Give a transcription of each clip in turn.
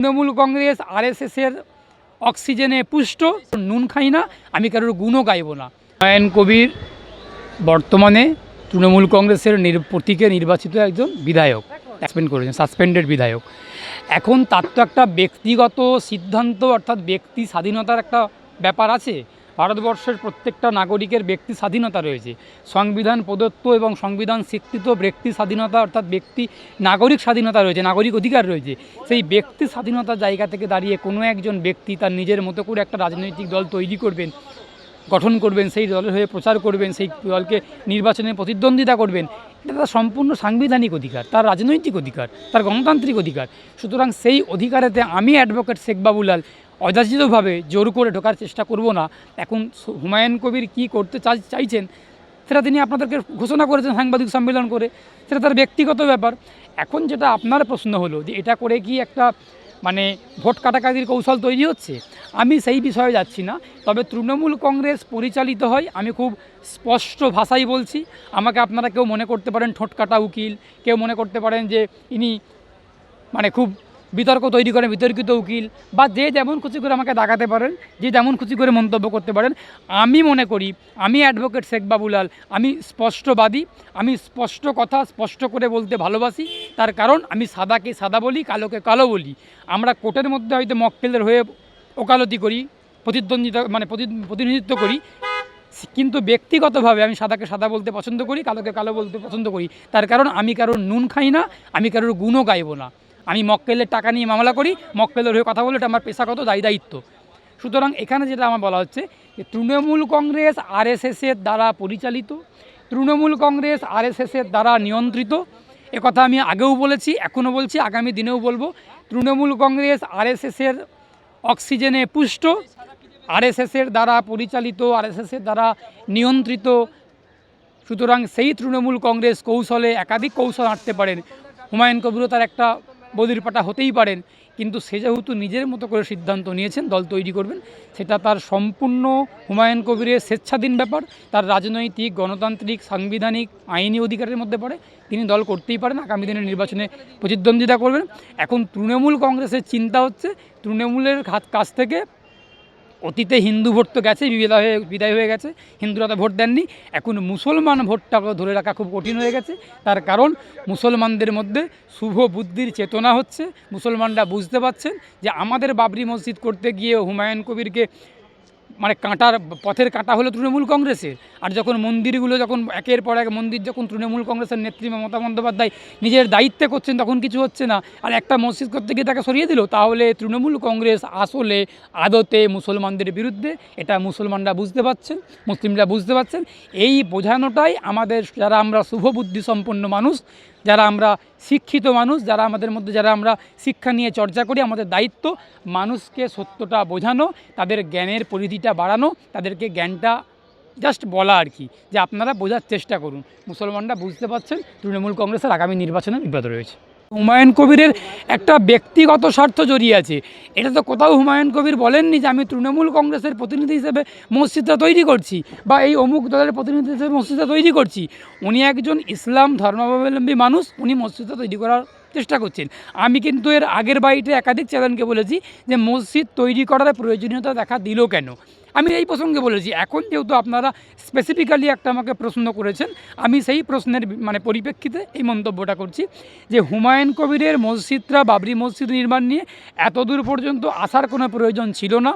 তৃণমূল কংগ্রেস আর আরএসএসের অক্সিজেনে পুষ্ট, নুন খাই না, আমি কারোর গুণও গাইব না। নয়ন কবির বর্তমানে তৃণমূল কংগ্রেসের প্রতীকে নির্বাচিত একজন বিধায়ক সাসপেন্ড করেছেন সাসপেন্ডেড বিধায়ক। এখন তার তো একটা ব্যক্তিগত সিদ্ধান্ত, অর্থাৎ ব্যক্তি স্বাধীনতার একটা ব্যাপার আছে। ভারতবর্ষের প্রত্যেকটা নাগরিকের ব্যক্তি স্বাধীনতা রয়েছে। সংবিধান প্রদত্ত এবং সংবিধান স্বীকৃত ব্যক্তি স্বাধীনতা অর্থাৎ ব্যক্তি নাগরিক স্বাধীনতা রয়েছে, নাগরিক অধিকার রয়েছে। সেই ব্যক্তি স্বাধীনতার জায়গা থেকে দাঁড়িয়ে কোনো একজন ব্যক্তি তার নিজের মতো করে একটা রাজনৈতিক দল তৈরি করবেন গঠন করবেন, সেই দলের হয়ে প্রচার করবেন, সেই দলকে নির্বাচনে প্রতিদ্বন্দ্বিতা করবেন, এটা তার সম্পূর্ণ সাংবিধানিক অধিকার, তার রাজনৈতিক অধিকার, তার গণতান্ত্রিক অধিকার। সুতরাং সেই অধিকারেতে আমি অ্যাডভোকেট শেখ বাবুলাল অযাচিতভাবে জোর করে ঢোকার চেষ্টা করব না। এখন হুমায়ুন কবির কি করতে চাইছেন, সেটা তিনি আপনাদেরকে ঘোষণা করেছেন সাংবাদিক সম্মেলন করে, সেটা তার ব্যক্তিগত ব্যাপার। এখন যেটা আপনার প্রশ্ন হলো যে এটা করে কি একটা মানে ভোট কাটাকাটির কৌশল তৈরি হচ্ছে। আমি সেই বিষয়ে যাচ্ছি না। তবে তৃণমূল কংগ্রেস পরিচালিত হয়, আমি খুব স্পষ্ট ভাষাই বলছি। আমাকে আপনারা কেউ মনে করতে পারেন ঠোঁট কাটা উকিল, কেউ মনে করতে পারেন যে ইনি মানে খুব বিতর্ক তৈরি করেন বিতর্কিত উকিল, বা যে যেমন খুশি করে আমাকে ডাকাতে পারেন, যে যেমন খুশি করে মন্তব্য করতে পারেন, আমি মনে করি, আমি অ্যাডভোকেট শেখ বাবুলাল, আমি স্পষ্টবাদী, আমি স্পষ্ট কথা, স্পষ্ট করে বলতে ভালোবাসি, তার কারণ আমি সাদাকে সাদা বলি, কালোকে কালো বলি। আমরা কোর্টের মধ্যে হয়তো মক্কেলের হয়ে ওকালতি করি, প্রতিদ্বন্দ্বিতা মানে প্রতি- প্রতিনিধিত্ব করি, কিন্তু ব্যক্তিগতভাবে আমি সাদাকে সাদা বলতে পছন্দ করি, কালোকে কালো বলতে পছন্দ করি। তার কারণ আমি কারোর নুন খাই না, আমি কারোর গুণও গাইব না। আমি মক্কেলের টাকা নিয়ে মামলা করি, মক্কেলের হয়ে কথা বলে এটা আমার পেশাগত দায়ী দায়িত্ব। সুতরাং এখানে যেটা আমার বলা হচ্ছে, যে তৃণমূল কংগ্রেস আরএসএসের দ্বারা পরিচালিত, তৃণমূল কংগ্রেস আরএসএসের দ্বারা নিয়ন্ত্রিত একথা আমি আগেও বলেছি, এখনও বলছি, আগামী দিনেও বলব, তৃণমূল কংগ্রেস আরএসএসের অক্সিজেনে পুষ্ট, আরএসএসের দ্বারা পরিচালিত, আরএসএসের দ্বারা নিয়ন্ত্রিত। সুতরাং সেই তৃণমূল কংগ্রেস কৌশলে একাধিক কৌশল আঁটতে পারেন। হুমায়ুন কবিরও তার একটা বদির পাটা হতেই পারেন। কিন্তু সে যেহেতু নিজের মতো করে সিদ্ধান্ত নিয়েছেন, দল তৈরি করবেন, সেটা তার সম্পূর্ণ হুমায়ুন কবিরের স্বেচ্ছাধীন ব্যাপার। তার রাজনৈতিক, গণতান্ত্রিক, সাংবিধানিক, আইনি অধিকারের মধ্যে পড়ে। তিনি দল করতেই পারেন, আগামী দিনের নির্বাচনে প্রতিদ্বন্দ্বিতা করবেন। এখন তৃণমূল কংগ্রেসের চিন্তা হচ্ছে, তৃণমূলের কাছ থেকে অতীতে হিন্দু ভোট তো গেছে বিদায় হয়ে বিদায় হয়ে গেছে, হিন্দুরা তো ভোট দেননি। এখন মুসলমান ভোটটাকে ধরে রাখা খুব কঠিন হয়ে গেছে। তার কারণ মুসলমানদের মধ্যে শুভ বুদ্ধির চেতনা হচ্ছে। মুসলমানরা বুঝতে পারছেন যে আমাদের বাবরি মসজিদ করতে গিয়ে হুমায়ুন কবিরকে মানে কাঁটার পথের কাঁটা হলো তৃণমূল কংগ্রেসের। আর যখন মন্দিরগুলো যখন একের পর এক মন্দির যখন তৃণমূল কংগ্রেসের নেত্রী মমতা বন্দ্যোপাধ্যায় নিজের দায়িত্বে করছেন, তখন কিছু হচ্ছে না। আর একটা মসজিদ করতে গিয়ে তাকে সরিয়ে দিল, তাহলে তৃণমূল কংগ্রেস আসলে আদতে মুসলমানদের বিরুদ্ধে, এটা মুসলমানরা বুঝতে পারছেন, মুসলিমরা বুঝতে পারছেন। এই বোঝানোটাই আমাদের, যারা আমরা শুভবুদ্ধি সম্পন্ন মানুষ যারা আমরা শিক্ষিত মানুষ, যারা আমাদের মধ্যে যারা আমরা শিক্ষা নিয়ে চর্চা করি, আমাদের দায়িত্ব মানুষকে সত্যটা বোঝানো, তাদের জ্ঞানের পরিধিটা বাড়ানো, তাদেরকে জ্ঞানটা জাস্ট বলা আর কি, যে আপনারা বোঝার চেষ্টা করুন। মুসলমানরা বুঝতে পারছেন, তৃণমূল কংগ্রেসের আগামী নির্বাচনে বিপদ রয়েছে। হুমায়ুন কবিরের একটা ব্যক্তিগত স্বার্থ জড়িয়ে আছে। এটা তো কোথাও হুমায়ুন কবির বলেননি যে আমি তৃণমূল কংগ্রেসের প্রতিনিধি হিসেবে মসজিদটা তৈরি করছি বা এই অমুক দলের প্রতিনিধি হিসেবে মসজিদটা তৈরি করছি। উনি একজন ইসলাম ধর্মাবলম্বী মানুষ, উনি মসজিদটা তৈরি করার চেষ্টা করছেন। আমি কিন্তু এর আগের বাড়িতে একাধিক চ্যানেলকে বলেছি যে মসজিদ তৈরি করার প্রয়োজনীয়তা দেখা দিল কেন? আমি এই প্রসঙ্গে বলেছি, এখন যেহেতু আপনারা স্পেসিফিক্যালি একটা আমাকে প্রশ্ন করেছেন, আমি সেই প্রশ্নের মানে পরিপ্রেক্ষিতে এই মন্তব্যটা করছি যে হুমায়ুন কবিরের মসজিদরা বাবরি মসজিদ নির্মাণ নিয়ে এত দূর পর্যন্ত আসার কোনো প্রয়োজন ছিল না।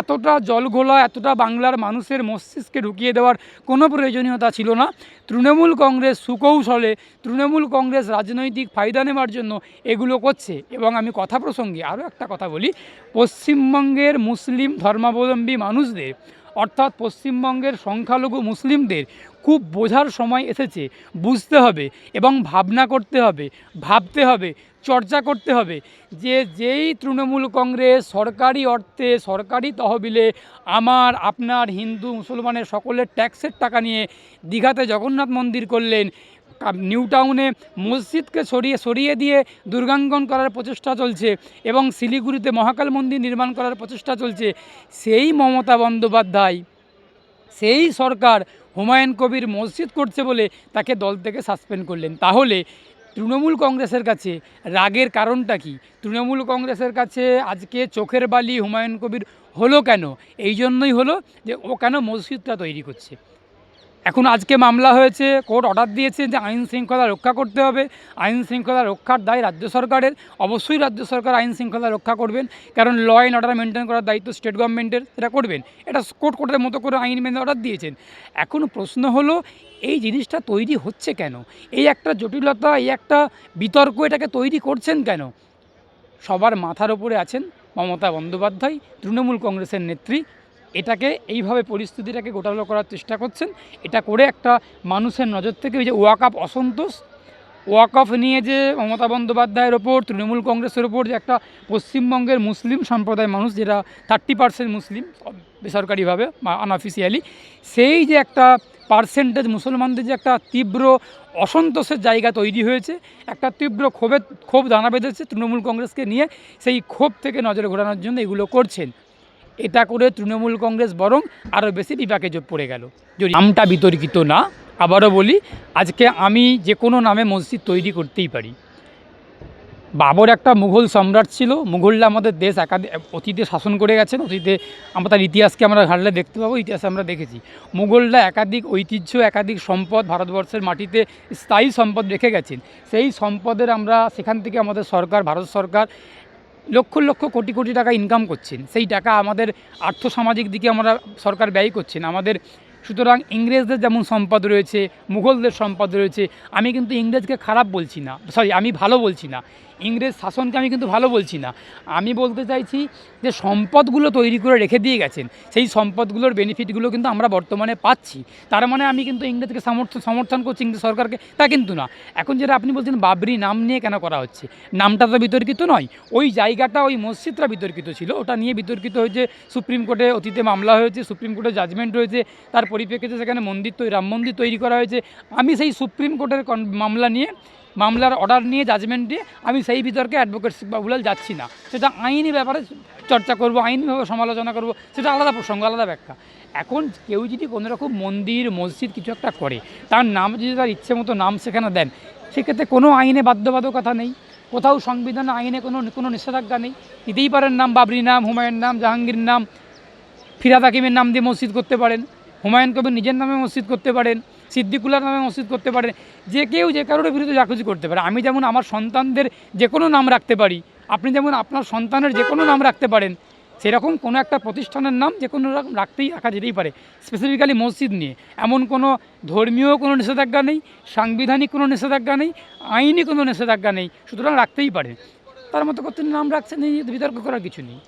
এতটা জলঘোলা এতটা বাংলার মানুষের মস্তিষ্কে ঢুকিয়ে দেওয়ার কোনো প্রয়োজনীয়তা ছিল না। তৃণমূল কংগ্রেস সুকৌশলে তৃণমূল কংগ্রেস রাজনৈতিক ফায়দা নেওয়ার জন্য এগুলো করছে। এবং আমি কথা প্রসঙ্গে আরও একটা কথা বলি, পশ্চিমবঙ্গের মুসলিম ধর্মাবলম্বী মানুষদের অর্থাৎ পশ্চিমবঙ্গের সংখ্যালঘু মুসলিমদের খুব বোঝার সময় এসেছে। বুঝতে হবে এবং ভাবনা করতে হবে, ভাবতে হবে, চর্চা করতে হবে যে যেই তৃণমূল কংগ্রেস সরকারি অর্থে, সরকারি তহবিলে আমার, আপনার হিন্দু, মুসলমানের সকলের ট্যাক্সের টাকা নিয়ে দীঘাতে জগন্নাথ মন্দির করলেন নিউ টাউনে মসজিদকে সরিয়ে সরিয়ে দিয়ে দুর্গাঙ্গন করার প্রচেষ্টা চলছে এবং শিলিগুড়িতে মহাকাল মন্দির নির্মাণ করার প্রচেষ্টা চলছে। সেই মমতা বন্দ্যোপাধ্যায়, সেই সরকার হুমায়ুন কবির মসজিদ করছে বলে তাকে দল থেকে সাসপেন্ড করলেন। তাহলে তৃণমূল কংগ্রেসের কাছে রাগের কারণটা কি? তৃণমূল কংগ্রেসের কাছে আজকে চোখের বালি হুমায়ুন কবির হলো কেন? এই জন্যই হলো যে ও কেন মসজিদটা তৈরি করছে। এখন আজকে মামলা হয়েছে, কোর্ট অর্ডার দিয়েছে যে আইন শৃঙ্খলা রক্ষা করতে হবে। আইন শৃঙ্খলা রক্ষার দায় রাজ্য সরকারের। অবশ্যই রাজ্য সরকার আইন শৃঙ্খলা রক্ষা করবেন, কারণ ল অ্যান্ড অর্ডার মেনটেন করার দায়িত্ব স্টেট গভর্নমেন্টের সেটা করবেন। এটা কোর্ট কোর্টের মতো করে আইন মেনে অর্ডার দিয়েছেন। এখন প্রশ্ন হলো, এই জিনিসটা তৈরি হচ্ছে কেন? এই একটা জটিলতা, এই একটা বিতর্ক এটাকে তৈরি করছেন কেন? সবার মাথার ওপরে আছেন মমতা বন্দ্যোপাধ্যায়, তৃণমূল কংগ্রেসের নেত্রী এটাকে এইভাবে পরিস্থিতিটাকে গোটালো করার চেষ্টা করছেন। এটা করে একটা মানুষের নজর থেকে ওই যে ওয়াকআপ অসন্তোষ ওয়াকআপ নিয়ে যে মমতা বন্দ্যোপাধ্যায়ের ওপর, তৃণমূল কংগ্রেসের ওপর যে একটা পশ্চিমবঙ্গের মুসলিম সম্প্রদায়ের মানুষ, যেটা থার্টি পার্সেন্ট মুসলিম বেসরকারিভাবে আনঅফিসিয়ালি সেই যে একটা পার্সেন্টেজ মুসলমানদের যে একটা তীব্র অসন্তোষের জায়গা তৈরি হয়েছে, একটা তীব্র ক্ষোভের ক্ষোভ দানা বেঁধেছে তৃণমূল কংগ্রেসকে নিয়ে, সেই ক্ষোভ থেকে নজরে ঘোরানোর জন্য এগুলো করছেন। এটা করে তৃণমূল কংগ্রেস বরং আরও বেশি বিপাকে পড়ে গেল। যদি নামটা বিতর্কিত না, আবারও বলি, আজকে আমি যে কোনো নামে মসজিদ তৈরি করতেই পারি। বাবর একটা মুঘল সম্রাট ছিল, মুঘলরা আমাদের দেশ একাধিক অতীতে শাসন করে গেছেন, অতীতে আমরা তার ইতিহাসকে আমরা ঘাটলে দেখতে পাবো, ইতিহাসে আমরা দেখেছি। মুঘলরা একাধিক ঐতিহ্য, একাধিক সম্পদ ভারতবর্ষের মাটিতে স্থায়ী সম্পদ রেখে গেছেন। সেই সম্পদের আমরা সেখান থেকে আমাদের সরকার, ভারত সরকার লক্ষ লক্ষ কোটি কোটি টাকা ইনকাম করছেন। সেই টাকা আমাদের আর্থসামাজিক দিকে আমরা সরকার ব্যয় করছেন। আমাদের, সুতরাং ইংরেজদের যেমন সম্পদ রয়েছে, মুঘলদের সম্পদ রয়েছে, আমি কিন্তু ইংরেজকে খারাপ বলছি না সরি আমি ভালো বলছি না। ইংরেজ শাসনকে আমি কিন্তু ভালো বলছি না। আমি বলতে চাইছি যে সম্পদগুলো তৈরি করে রেখে দিয়ে গেছেন, সেই সম্পদগুলোর বেনিফিটগুলো কিন্তু আমরা বর্তমানে পাচ্ছি। তার মানে আমি কিন্তু ইংরেজকে সমর্থন সমর্থন করছি, ইংরেজ সরকারকে, তা কিন্তু না। এখন যেটা আপনি বলছেন বাবরি নাম নিয়ে কেন করা হচ্ছে? নামটা তো বিতর্কিত নয়। ওই জায়গাটা, ওই মসজিদটা বিতর্কিত ছিল। ওটা নিয়ে বিতর্কিত হয়েছে, সুপ্রিম কোর্টে অতীতে মামলা হয়েছে, সুপ্রিম কোর্টে জাজমেন্ট হয়েছে তার পরিপ্রেক্ষিতে সেখানে মন্দির তৈরি রাম মন্দির তৈরি করা হয়েছে। আমি সেই সুপ্রিম কোর্টের মামলা নিয়ে মামলার অর্ডার নিয়ে জাজমেন্ট দিয়ে আমি সেই বিতর্কে অ্যাডভোকেট বাবুলাল যাচ্ছি না। সেটা আইনি ব্যাপারে চর্চা করব আইনিভাবে সমালোচনা করব, সেটা আলাদা প্রসঙ্গ, আলাদা ব্যাখ্যা। এখন কেউ যদি কোনো রকম মন্দির, মসজিদ কিছু একটা করে, তার নাম যদি তার ইচ্ছে মতো নাম সেখানে দেন, সেক্ষেত্রে কোনো আইনে বাধ্যবাধকতা নেই। কোথাও সংবিধান আইনে কোনো কোনো নিষেধাজ্ঞা নেই। দিতেই পারেন নাম বাবরি নাম, হুমায়ুন নাম, জাহাঙ্গীর নাম, ফিরাদ হাকিমের নাম দিয়ে মসজিদ করতে পারেন। হুমায়ুন কবির নিজের নামে মসজিদ করতে পারেন। সিদ্দিকুল্লার নামে মসজিদ করতে পারেন যে কেউ যে কারোর বিরুদ্ধে যা কিছু করতে পারে। আমি যেমন আমার সন্তানদের যে কোনো নাম রাখতে পারি, আপনি যেমন আপনার সন্তানের যে কোনো নাম রাখতে পারেন, সেরকম কোনো একটা প্রতিষ্ঠানের নাম যে কোনো রকম রাখতেই রাখা যেতেই পারে স্পেসিফিক্যালি মসজিদ নিয়ে। এমন কোনো ধর্মীয় কোনো নিষেধাজ্ঞা নেই, সাংবিধানিক কোনো নিষেধাজ্ঞা নেই, আইনি কোনো নিষেধাজ্ঞা নেই, সুতরাং রাখতেই পারে। তার মতো করতে নাম রাখছেন, এই বিতর্ক করার কিছু নেই।